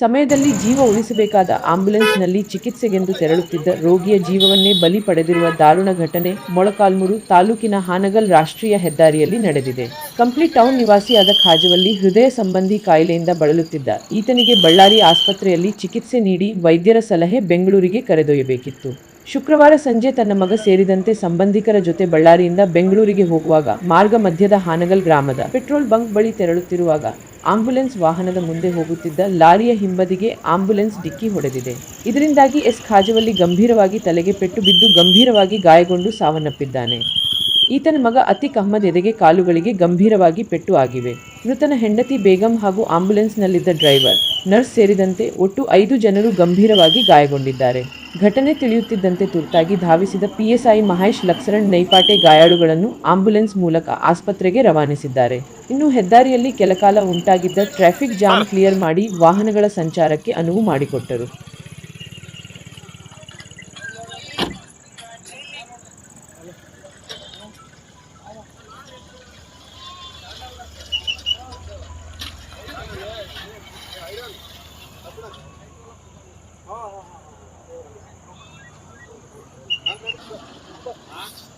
ಸಮಯದಲ್ಲಿ ಜೀವ ಉಳಿಸಬೇಕಾದ ಆಂಬ್ಯುಲೆನ್ಸ್ನಲ್ಲಿ ಚಿಕಿತ್ಸೆಗೆಂದು ತೆರಳುತ್ತಿದ್ದ ರೋಗಿಯ ಜೀವವನ್ನೇ ಬಲಿ ಪಡೆದಿರುವ ದಾರುಣ ಘಟನೆ ಮೊಳಕಾಲ್ಮೂರು ತಾಲೂಕಿನ ಹಾನಗಲ್ ರಾಷ್ಟ್ರೀಯ ಹೆದ್ದಾರಿಯಲ್ಲಿ ನಡೆದಿದೆ. ಕಂಪ್ಲಿ ಟೌನ್ ನಿವಾಸಿಯಾದ ಖಾಜವಲ್ಲಿ ಹೃದಯ ಸಂಬಂಧಿ ಕಾಯಿಲೆಯಿಂದ ಬಳಲುತ್ತಿದ್ದ ಈತನಿಗೆ ಬಳ್ಳಾರಿ ಆಸ್ಪತ್ರೆಯಲ್ಲಿ ಚಿಕಿತ್ಸೆ ನೀಡಿ ವೈದ್ಯರ ಸಲಹೆ ಬೆಂಗಳೂರಿಗೆ ಕರೆದೊಯ್ಯಬೇಕಿತ್ತು. ಶುಕ್ರವಾರ ಸಂಜೆ ತನ್ನ ಮಗ ಸೇರಿದಂತೆ ಸಂಬಂಧಿಕರ ಜೊತೆ ಬಳ್ಳಾರಿಯಿಂದ ಬೆಂಗಳೂರಿಗೆ ಹೋಗುವಾಗ ಮಾರ್ಗ ಮಧ್ಯದ ಹಾನಗಲ್ ಗ್ರಾಮದ ಪೆಟ್ರೋಲ್ ಬಂಕ್ ಬಳಿ ತೆರಳುತ್ತಿರುವಾಗ ಆಂಬ್ಯುಲೆನ್ಸ್ ವಾಹನದ ಮುಂದೆ ಹೋಗುತ್ತಿದ್ದ ಲಾರಿಯ ಹಿಂಬದಿಗೆ ಆಂಬ್ಯುಲೆನ್ಸ್ ಡಿಕ್ಕಿ ಹೊಡೆದಿದೆ. ಇದರಿಂದಾಗಿ ಎಸ್ ಖಾಜವಲ್ಲಿ ಗಂಭೀರವಾಗಿ ತಲೆಗೆ ಪೆಟ್ಟು ಬಿದ್ದು ಗಂಭೀರವಾಗಿ ಗಾಯಗೊಂಡು ಸಾವನ್ನಪ್ಪಿದ್ದಾನೆ. ಈತನ ಮಗ ಅತಿಕ್ ಅಹ್ಮದ್ ಎದೆಗೆ ಕಾಲುಗಳಿಗೆ ಗಂಭೀರವಾಗಿ ಪೆಟ್ಟು ಆಗಿವೆ. ಮೃತನ ಹೆಂಡತಿ ಬೇಗಂ ಹಾಗೂ ಆಂಬ್ಯುಲೆನ್ಸ್ನಲ್ಲಿದ್ದ ಡ್ರೈವರ್, ನರ್ಸ್ ಸೇರಿದಂತೆ ಒಟ್ಟು ಐದು ಜನರು ಗಂಭೀರವಾಗಿ ಗಾಯಗೊಂಡಿದ್ದಾರೆ. ಘಟನೆ ತಿಳಿಯುತ್ತಿದ್ದಂತೆ ತುರ್ತಾಗಿ ಧಾವಿಸಿದ ಪಿಎಸ್ಐ ಮಹೇಶ್ ಲಕ್ಸರಣ್ ನೈಪಾಟೆ ಗಾಯಾಳುಗಳನ್ನು ಆಂಬ್ಯುಲೆನ್ಸ್ ಮೂಲಕ ಆಸ್ಪತ್ರೆಗೆ ರವಾನಿಸಿದ್ದಾರೆ. ಇನ್ನು ಹೆದ್ದಾರಿಯಲ್ಲಿ ಕೆಲಕಾಲ ಉಂಟಾಗಿದ್ದ ಟ್ರಾಫಿಕ್ ಜಾಮ್ ಕ್ಲಿಯರ್ ಮಾಡಿ ವಾಹನಗಳ ಸಂಚಾರಕ್ಕೆ ಅನುವು ಮಾಡಿಕೊಟ್ಟರು. Hah?